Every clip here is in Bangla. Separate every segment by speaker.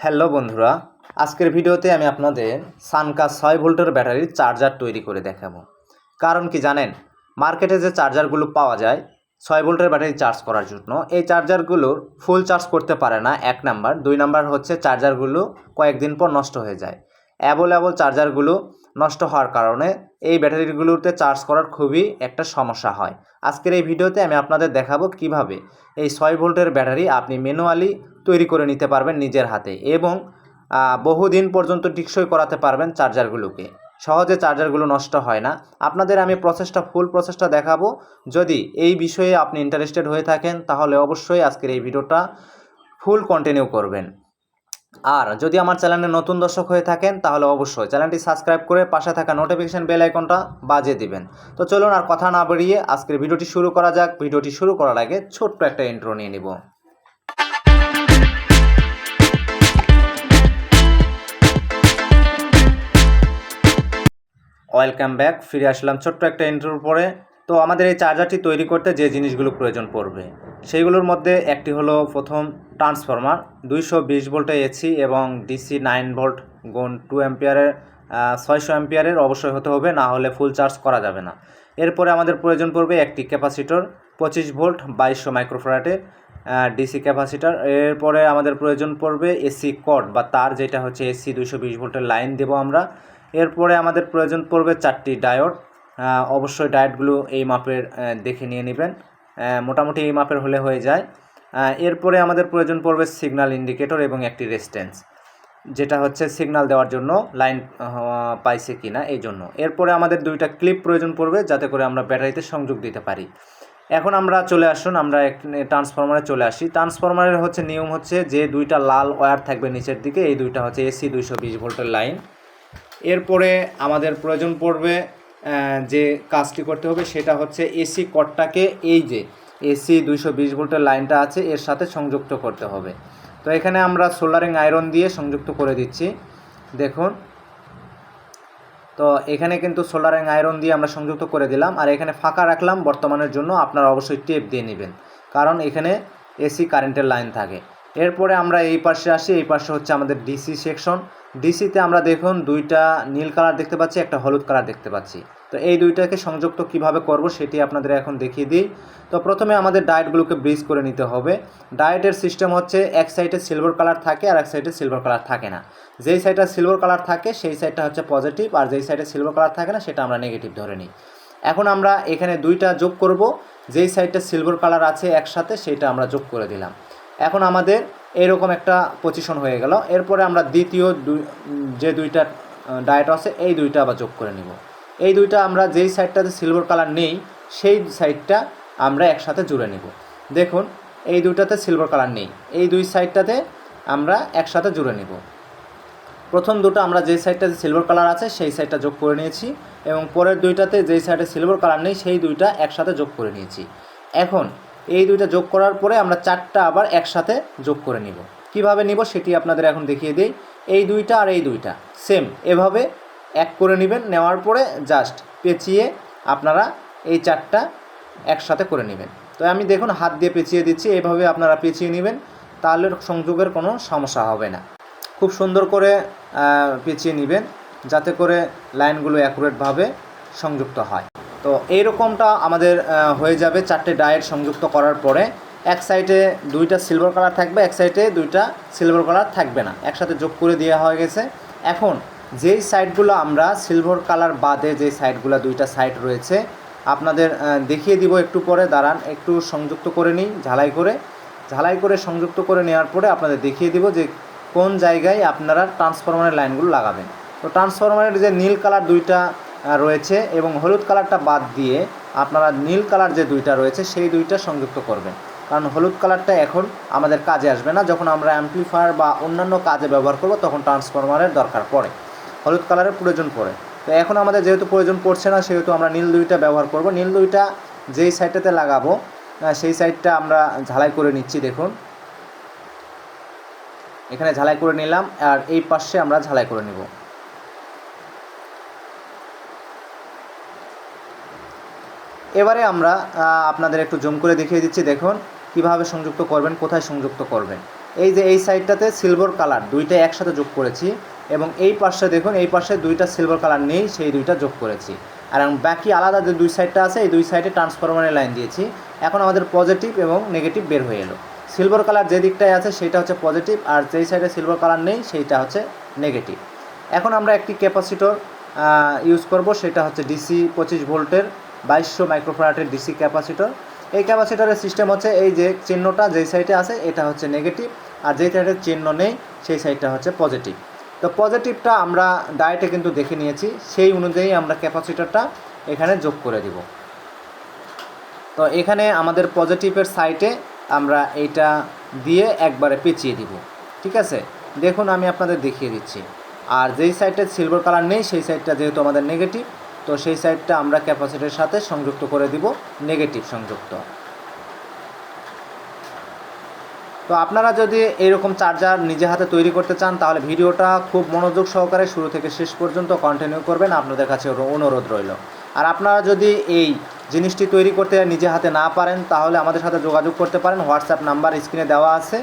Speaker 1: হ্যালো বন্ধুরা, আজকের ভিডিওতে আমি আপনাদের সানকা ছয় ভোল্টের ব্যাটারির চার্জার তৈরি করে দেখাবো। কারণ কি জানেন, মার্কেটে যে চার্জারগুলো পাওয়া যায়, ছয় ভোল্টের ব্যাটারি চার্জ করার জন্য, এই চার্জারগুলোর ফুল চার্জ করতে পারে না, এক নাম্বার। দুই নাম্বার হচ্ছে চার্জারগুলো কয়েকদিন পর নষ্ট হয়ে যায়। অ্যাভেলেবল চার্জারগুলো নষ্ট হওয়ার কারণে এই ব্যাটারিগুলোতে চার্জ করার খুবই একটা সমস্যা হয়। আজকের এই ভিডিওতে আমি আপনাদের দেখাবো কীভাবে এই ছয় ভোল্টের ব্যাটারি আপনি ম্যানুয়ালি তৈরি করে নিতে পারবেন নিজের হাতে এবং বহুদিন পর্যন্ত টিকসই করাতে পারবেন চার্জারগুলোকে। সহজে চার্জারগুলো নষ্ট হয় না। আপনাদের আমি প্রসেসটা, ফুল প্রসেসটা দেখাবো। যদি এই বিষয়ে আপনি ইন্টারেস্টেড হয়ে থাকেন, তাহলে অবশ্যই আজকের এই ভিডিওটা ফুল কন্টিনিউ করবেন। আর যদি আমার চ্যানেলে নতুন দর্শক হয়ে থাকেন, তাহলে অবশ্যই চ্যানেলটি সাবস্ক্রাইব করে পাশে থাকা নোটিফিকেশান বেল আইকনটা বাজিয়ে দিবেন। তো চলুন আর কথা না বেরিয়ে আজকের ভিডিওটি শুরু করা যাক। ভিডিওটি শুরু করার আগে ছোট্ট একটা ইন্ট্রো নিয়ে নিব। ওয়েলকাম ব্যাক, ফিরে আসলাম ছোট্ট একটা ইন্ট্রোর পরে। তো আমাদের এই চার্জারটি তৈরি করতে যে জিনিসগুলো প্রয়োজন পড়বে, সেইগুলোর মধ্যে একটি হলো প্রথম ট্রান্সফরমার, দুইশো বিশ ভোল্টে এসি এবং ডিসি নাইন ভোল্ট গুণ টু অ্যাম্পিয়ারের ছয়শো অ্যাম্পিয়ারের অবশ্যই হতে হবে, না হলে ফুল চার্জ করা যাবে না। এরপরে আমাদের প্রয়োজন পড়বে একটি ক্যাপাসিটর পঁচিশ ভোল্ট বাইশশো মাইক্রোফ্রাটের ডিসি ক্যাপাসিটার এরপরে আমাদের প্রয়োজন পড়বে এসি কট বা তার যেটা হচ্ছে এসি দুইশো বিশ ভোল্টের লাইন দেবো আমরা। এরপরে আমাদের প্রয়োজন পড়বে চারটি ডায়োড। অবশ্যই ডায়োডগুলো এই মাপের দেখে নিয়ে নেবেন। মোটামুটি এই মাপের হলে হয়ে যায়। এরপরে আমাদের প্রয়োজন পড়বে সিগন্যাল ইন্ডিকেটর এবং একটি রেজিস্ট্যান্স, যেটা হচ্ছে সিগনাল দেওয়ার জন্য লাইন পাইছে কি না এই জন্য। এরপরে আমাদের দুইটা ক্লিপ প্রয়োজন পড়বে, যাতে করে আমরা ব্যাটারিতে সংযোগ দিতে পারি। এখন আমরা চলে আসুন, আমরা ট্রান্সফরমারে চলে আসি। ট্রান্সফরমারের হচ্ছে নিয়ম হচ্ছে যে দুইটা লাল ওয়্যার থাকবে নিচের দিকে, এই দুইটা হচ্ছে এসি দুইশো বিশ ভোল্টের লাইন। এরপরে আমাদের প্রয়োজন পড়বে যে কাজটি করতে হবে সেটা হচ্ছে এসি কটটাকে এই যে এসি দুইশো বিশ ভোল্টের লাইনটা আছে, এর সাথে সংযুক্ত করতে হবে। তো এখানে আমরা সোল্ডারিং আয়রন দিয়ে সংযুক্ত করে দিচ্ছি। দেখুন। তো এখানে কিন্তু সোল্ডারিং আয়রন দিয়ে আমরা সংযুক্ত করে দিলাম। আর এখানে ফাঁকা রাখলাম, বর্তমানের জন্য আপনারা অবশ্যই টেপ দিয়ে নেবেন। কারণ এখানে এসি কারেন্টের লাইন থাকে। এরপরে আমরা এই পাশে আসি, এই পাশে হচ্ছে আমাদের ডিসি সেকশন ডিসিতে আমরা দেখুন দুইটা নীল কালার দেখতে পাচ্ছি, একটা হলুদ কালার দেখতে পাচ্ছি। তো এই দুইটাকে সংযুক্ত কীভাবে করব সেটি আপনাদের এখন দেখিয়ে দিই। তো প্রথমে আমাদের ডায়েটগুলোকে ব্রিজ করে নিতে হবে। ডায়েটের সিস্টেম হচ্ছে এক সাইডে সিলভার কালার থাকে আর এক সাইডে সিলভার কালার থাকে না। যেই সাইডটা সিলভার কালার থাকে, সেই সাইডটা হচ্ছে পজিটিভ আর যেই সাইডে সিলভার কালার থাকে না, সেটা আমরা নেগেটিভ ধরে নিই। এখন আমরা এখানে দুইটা যোগ করব। যেই সাইডটা সিলভার কালার আছে একসাথে, সেটা আমরা যোগ করে দিলাম। এখন আমাদের এরকম একটা পজিশন হয়ে গেল। এরপরে আমরা দ্বিতীয় যে দুইটা ডায়েট আছে, এই দুইটা আবার যোগ করে নিব। এই দুইটা আমরা যেই সাইডটাতে সিলভার কালার নেই, সেই সাইডটা আমরা একসাথে জুড়ে নিব। দেখুন, এই দুইটাতে সিলভার কালার নেই, এই দুই সাইডটাতে আমরা একসাথে জুড়ে নিব। প্রথম দুটো আমরা যেই সাইডটাতে সিলভার কালার আছে, সেই সাইডটা যোগ করে নিয়েছি এবং পরের দুইটাতে যেই সাইডে সিলভার কালার নেই, সেই দুইটা একসাথে যোগ করে নিয়েছি। এখন এই দুইটা যোগ করার পরে আমরা চারটা আবার একসাথে যোগ করে নিব। কীভাবে নিব সেটি আপনাদের এখন দেখিয়ে দিই। এই দুইটা আর এই দুইটা সেম এভাবে এক করে নেবেন, নেওয়ার পরে জাস্ট পেঁচিয়ে আপনারা এই চারটা একসাথে করে নেবেন। তো আমি দেখুন হাত দিয়ে পেঁচিয়ে দিচ্ছি, এভাবে আপনারা পেঁচিয়ে নেবেন, তাহলে সংযোগের কোনো সমস্যা হবে না। খুব সুন্দর করে পেঁচিয়ে নেবেন, যাতে করে লাইনগুলো অ্যাকুরেটভাবে সংযুক্ত হয়। তো এইরকমটা আমাদের হয়ে যাবে চারটে ডায়েট সংযুক্ত করার পরে। এক সাইডে দুইটা সিলভার কালার থাকবে, এক সাইডে দুইটা সিলভার কালার থাকবে না। একসাথে যোগ করে দেওয়া হয়ে গেছে। এখন যেই সাইডগুলো আমরা সিলভার কালার বাদে যে সাইডগুলো দুইটা সাইড রয়েছে, আপনাদের দেখিয়ে দিব একটু পরে। দাঁড়ান, একটু সংযুক্ত করে নিই, ঝালাই করে। ঝালাই করে সংযুক্ত করে নেওয়ার পরে আপনাদের দেখিয়ে দিব যে কোন জায়গায় আপনারা ট্রান্সফরমারের লাইনগুলো লাগাবেন। তো ট্রান্সফরমারের যে নীল কালার দুইটা রয়েছে এবং হলুদ কালারটা বাদ দিয়ে আপনারা নীল কালার যে দুইটা রয়েছে সেই দুইটা সংযুক্ত করবেন। কারণ হলুদ কালারটা এখন আমাদের কাজে আসবে না। যখন আমরা অ্যাম্পলিফায়ার বা অন্যান্য কাজে ব্যবহার করব, তখন ট্রান্সফরমারের দরকার পড়ে। হলুদ কালারের প্রয়োজন পড়ে। তো এখন আমাদের যেহেতু প্রয়োজন পড়ছে না, সেহেতু আমরা নীল দুইটা ব্যবহার করব। নীল দুইটা যেই সাইডটাতে লাগাবো সেই সাইডটা আমরা ঝালাই করে নিচ্ছি, দেখুন। এখানে ঝালাই করে নিলাম, আর এই পাশে আমরা ঝালাই করে নিব। এবারে আমরা আপনাদের একটু জুম করে দেখিয়ে দিচ্ছি, দেখুন কীভাবে সংযুক্ত করবেন, কোথায় সংযুক্ত করবেন। এই যে এই সাইডটাতে সিলভার কালার দুইটা একসাথে যোগ করেছি এবং এই পাশে দেখুন, এই পাশে দুইটা সিলভার কালার নেই, সেই দুইটা যোগ করেছি। আর বাকি আলাদা যে দুই সাইডটা আছে, এই দুই সাইডে ট্রান্সফরমারের লাইন দিয়েছি। এখন আমাদের পজিটিভ এবং নেগেটিভ বের হয়ে এলো। সিলভার কালার যে দিকটায় আছে সেটা হচ্ছে পজিটিভ আর যেই সাইডে সিলভার কালার নেই, সেইটা হচ্ছে নেগেটিভ এখন আমরা একটি ক্যাপাসিটর ইউজ করব, সেটা হচ্ছে ডিসি পঁচিশ ভোল্টের বাইশশো মাইক্রোফ্রাটের ডিসি ক্যাপাসিটর। এই ক্যাপাসিটরের সিস্টেম হচ্ছে এই যে চিহ্নটা যেই সাইডে আছে, এটা হচ্ছে নেগেটিভ আর যেই সাইডে চিহ্ন নেই, সেই সাইডটা হচ্ছে পজিটিভ তো পজিটিভটা আমরা ডায়েটে কিন্তু দেখে নিয়েছি, সেই অনুযায়ী আমরা ক্যাপাসিটরটা এখানে যোগ করে দিব। তো এখানে আমাদের পজিটিভের সাইটে আমরা এইটা দিয়ে একবারে পেঁচিয়ে দিব, ঠিক আছে? দেখুন, আমি আপনাদের দেখিয়ে দিচ্ছি। আর যেই সাইডটা সিলভার কালার নেই, সেই সাইডটা যেহেতু আমাদের নেগেটিভ তো সেই সাইডটা আমরা ক্যাপাসিটির সাথে সংযুক্ত করে দিব নেগেটিভ সংযুক্ত। তো আপনারা যদি এরকম চার্জার নিজে হাতে তৈরি করতে চান, তাহলে ভিডিওটা খুব মনোযোগ সহকারে শুরু থেকে শেষ পর্যন্ত কন্টিনিউ করবেন, আপনাদের কাছে অনুরোধ রইল। আর আপনারা যদি এই জিনিসটি তৈরি করতে নিজে হাতে না পারেন, তাহলে আমাদের সাথে যোগাযোগ করতে পারেন, হোয়াটসঅ্যাপ নাম্বার স্ক্রিনে দেওয়া আছে।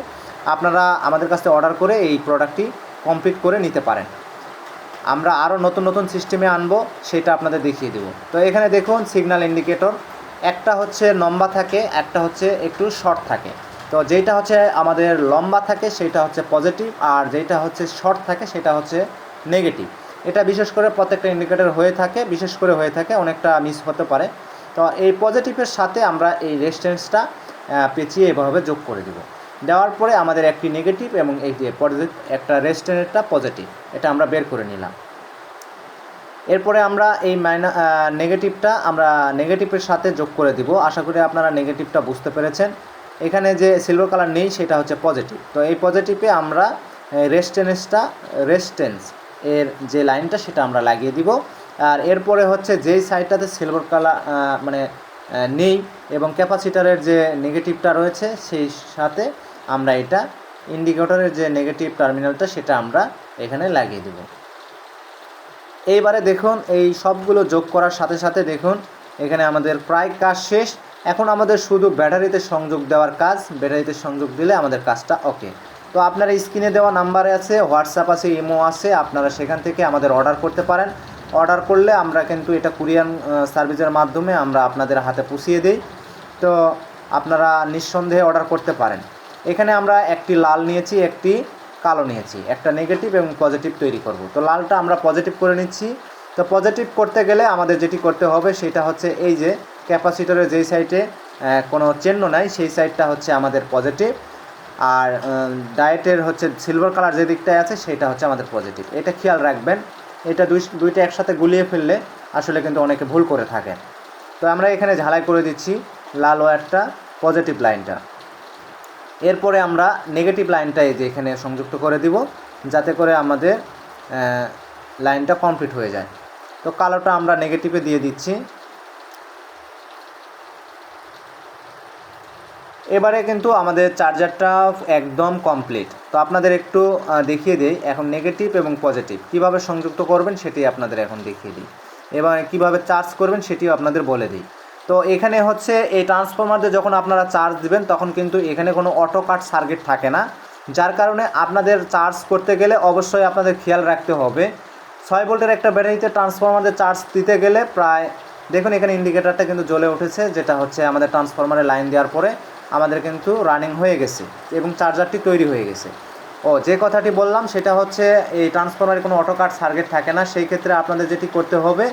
Speaker 1: আপনারা আমাদের কাছে অর্ডার করে এই প্রোডাক্টটি কমপ্লিট করে নিতে পারেন। আমরা আরও নতুন নতুন সিস্টেমে আনব, সেটা আপনাদের দেখিয়ে দেবো। তো এখানে দেখুন সিগন্যাল ইন্ডিকেটর একটা হচ্ছে লম্বা থাকে, একটা হচ্ছে একটু শর্ট থাকে। তো যেটা হচ্ছে আমাদের লম্বা থাকে, সেটা হচ্ছে পজিটিভ আর যেটা হচ্ছে শর্ট থাকে, সেটা হচ্ছে নেগেটিভ এটা বিশেষ করে প্রত্যেকটা ইন্ডিকেটর হয়ে থাকে, বিশেষ করে হয়ে থাকে, অনেকটা মিস হতে পারে। তো এই পজিটিভের সাথে আমরা এই রেস্টেন্সটা পেঁচিয়ে এভাবে যোগ করে দেব। দেওয়ার পরে আমাদের একটি নেগেটিভ এবং এই যে একটা রেস্টেন্সটা পজিটিভ এটা আমরা বের করে নিলাম। এরপরে আমরা এই মাইনা নেগেটিভটা আমরা নেগেটিভের সাথে যোগ করে দিব। আশা করি আপনারা নেগেটিভটা বুঝতে পেরেছেন। এখানে যে সিলভার কালার নেই, সেটা হচ্ছে পজিটিভ তো এই পজিটিভে আমরা রেস্টেন্সটা রেস্টেন্স এর যে লাইনটা সেটা আমরা লাগিয়ে দিব। আর এরপরে হচ্ছে যেই সাইডটাতে সিলভার কালার মানে নেই এবং ক্যাপাসিটারের যে নেগেটিভটা রয়েছে, সেই সাথে আমরা এটা ইন্ডিকেটরের যে নেগেটিভ টার্মিনালটা সেটা আমরা এখানে লাগিয়ে দেব। এইবারে দেখুন, এই সবগুলো যোগ করার সাথে সাথে দেখুন, এখানে আমাদের প্রায় কাজ শেষ। এখন আমাদের শুধু ব্যাটারিতে সংযোগ দেওয়ার কাজ, ব্যাটারিতে সংযোগ দিলে আমাদের কাজটা ওকে তো আপনার স্ক্রিনে দেওয়া নাম্বারে আছে হোয়াটসঅ্যাপ আছে ইমো আছে, আপনারা সেখান থেকে আমাদের অর্ডার করতে পারেন। অর্ডার করলে আমরা কিন্তু এটা কুরিয়ান সার্ভিসের মাধ্যমে আমরা আপনাদের হাতে পুষিয়ে দিই। তো আপনারা নিঃসন্দেহে অর্ডার করতে পারেন। এখানে আমরা একটি লাল নিয়েছি, একটি কালো নিয়েছি। একটা নেগেটিভ এবং পজিটিভ তৈরি করব। তো লালটা আমরা পজিটিভ করে নিচ্ছি। তো পজিটিভ করতে গেলে আমাদের যেটি করতে হবে, সেটা হচ্ছে এই যে ক্যাপাসিটরের যেই সাইডে কোনো চিহ্ন নাই, সেই সাইডটা হচ্ছে আমাদের পজিটিভ আর ডায়েটের হচ্ছে সিলভার কালার যে দিকটায় আছে, সেটা হচ্ছে আমাদের পজিটিভ এটা খেয়াল রাখবেন। এটা দুই, দুইটা একসাথে গুলিয়ে ফেললে আসলে কিন্তু অনেকে ভুল করে থাকেন। তো আমরা এখানে ঝালাই করে দিচ্ছি লাল ওয়্যারটা পজিটিভ লাইনটা এরপরে আমরা নেগেটিভ লাইনটা এই যে এখানে সংযুক্ত করে দিব, যাতে করে আমাদের লাইনটা কমপ্লিট হয়ে যায়। তো কালোটা আমরা নেগেটিভে দিয়ে দিচ্ছি। এবারে কিন্তু আমাদের চার্জারটা একদম কমপ্লিট তো আপনাদের একটু দেখিয়ে দিই, এখন নেগেটিভ এবং পজিটিভ কীভাবে সংযুক্ত করবেন সেটি আপনাদের এখন দেখিয়ে দিই। এবার কীভাবে চার্জ করবেন সেটিও আপনাদের বলে দিই। তো এখানে হচ্ছে এই ট্রান্সফরমার দিয়ে যখন আপনারা চার্জ দিবেন, তখন কিন্তু এখানে কোনো অটো কাট সার্কিট থাকে না। যার কারণে আপনাদের চার্জ করতে গেলে অবশ্যই আপনাদের খেয়াল রাখতে হবে। ছয় ভোল্টের একটা ব্যাটারিতে ট্রান্সফরমারে চার্জ দিতে গেলে প্রায়, দেখুন এখানে ইন্ডিকেটারটা কিন্তু জ্বলে উঠেছে, যেটা হচ্ছে আমাদের ট্রান্সফরমারে লাইন দেওয়ার পরে আমাদের কিন্তু রানিং হয়ে গেছে এবং চার্জারটি তৈরি হয়ে গেছে। ও, যে কথাটি বললাম, সেটা হচ্ছে এই ট্রান্সফরমারে কোনো অটো কাট সার্কিট থাকে না। সেই ক্ষেত্রে আপনাদের যেটি করতে হবে,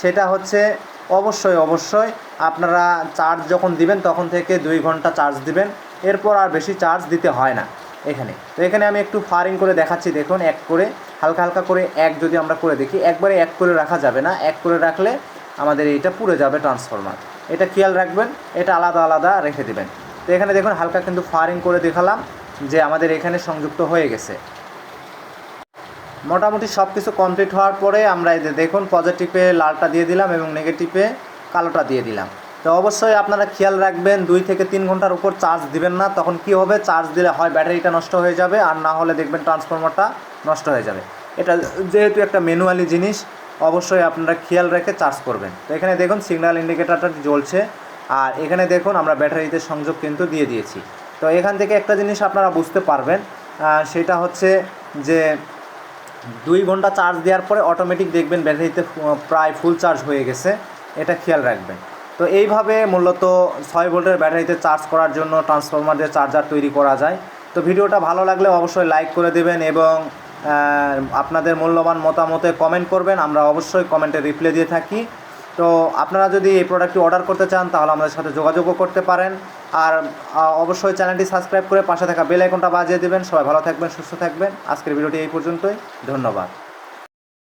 Speaker 1: সেটা হচ্ছে অবশ্যই অবশ্যই। আপনারা চার্জ যখন দিবেন, তখন থেকে দুই ঘণ্টা চার্জ দিবেন। এরপর আর বেশি চার্জ দিতে হয় না এখানে। তো এখানে আমি একটু ফারিং করে দেখাচ্ছি, দেখুন, এক করে, হালকা হালকা করে এক যদি আমরা করে দেখি, একবারে এক করে রাখা যাবে না। এক করে রাখলে আমাদের এইটা পুড়ে যাবে ট্রান্সফরমার এটা খেয়াল রাখবেন, এটা আলাদা আলাদা রেখে দিবেন। তো এখানে দেখুন, হালকা কিন্তু ফারিং করে দেখালাম যে আমাদের এখানে সংযুক্ত হয়ে গেছে। মোটামুটি সব কিছু কমপ্লিট হওয়ার পরে আমরা এই দেখুন পজিটিভে লালটা দিয়ে দিলাম এবং নেগেটিভে কালোটা দিয়ে দিলাম। তো অবশ্যই আপনারা খেয়াল রাখবেন, দুই থেকে তিন ঘণ্টার উপর চার্জ দিবেন না, তখন কি হবে? চার্জ দিলে হয় ব্যাটারিটা নষ্ট হয়ে যাবে, আর না হলে দেখবেন ট্রান্সফরমারটা নষ্ট হয়ে যাবে। এটা যেহেতু একটা ম্যানুয়ালি জিনিস, অবশ্যই আপনারা খেয়াল রেখে চার্জ করবেন। তো এখানে দেখুন সিগন্যাল ইন্ডিকেটারটা জ্বলছে, আর এখানে দেখুন আমরা ব্যাটারিতে সংযোগ কিন্তু দিয়ে দিয়েছি। তো এখান থেকে একটা জিনিস আপনারা বুঝতে পারবেন সেটা হচ্ছে যে দুই ঘণ্টা চার্জ দেওয়ার পরে অটোমেটিক দেখবেন ব্যাটারিতে প্রায় ফুল চার্জ হয়ে গেছে। এটা খেয়াল রাখবেন। তো এইভাবে মূলত ছয় ভোল্টের ব্যাটারিতে চার্জ করার জন্য ট্রান্সফরমার দিয়ে চার্জার তৈরি করা যায়। তো ভিডিওটা ভালো লাগলে অবশ্যই লাইক করে দেবেন এবং আপনাদের মূল্যবান মতামতে কমেন্ট করবেন। আমরা অবশ্যই কমেন্টে রিপ্লাই দিয়ে থাকি। তো আপনারা যদি এই প্রোডাক্টটি অর্ডার করতে চান, তাহলে আমাদের সাথে যোগাযোগও করতে পারেন। আর অবশ্যই চ্যানেলটি সাবস্ক্রাইব করে পাশে থাকা বেল আইকনটা বাজিয়ে দেবেন। সবাই ভালো থাকবেন, সুস্থ থাকবেন। আজকের ভিডিওটি এই পর্যন্তই। ধন্যবাদ।